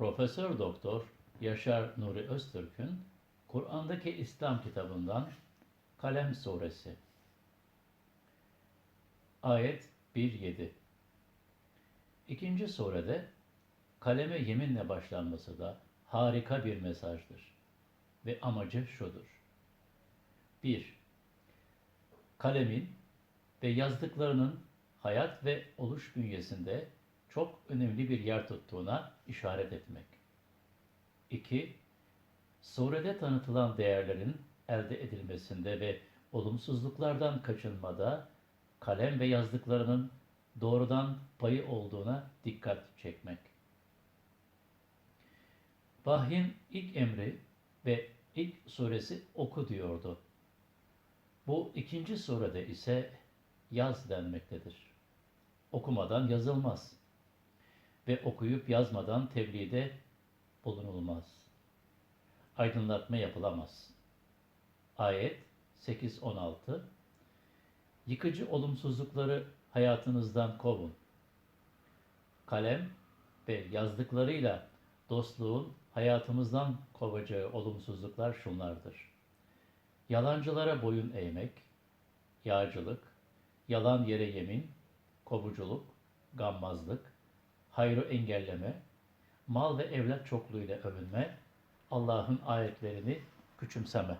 Profesör Doktor Yaşar Nuri Öztürk'ün Kur'an'daki İslam kitabından Kalem Suresi Ayet 1-7 İkinci surede kaleme yeminle başlanması da harika bir mesajdır. Ve amacı şudur. 1. Kalemin ve yazdıklarının hayat ve oluş bünyesinde çok önemli bir yer tuttuğuna işaret etmek. 2. Surede tanıtılan değerlerin elde edilmesinde ve olumsuzluklardan kaçınmada kalem ve yazdıklarının doğrudan payı olduğuna dikkat çekmek. Vahyin ilk emri ve ilk suresi oku diyordu. Bu ikinci surede ise yaz denmektedir. Okumadan yazılmaz ve okuyup yazmadan tebliğde bulunulmaz. Aydınlatma yapılamaz. Ayet 8-16 Yıkıcı olumsuzlukları hayatınızdan kovun. Kalem ve yazdıklarıyla dostluğun hayatımızdan kovacağı olumsuzluklar şunlardır. Yalancılara boyun eğmek, yağcılık, yalan yere yemin, kovuculuk, gammazlık, hayrı engelleme, mal ve evlat çokluğuyla övünme, Allah'ın ayetlerini küçümseme.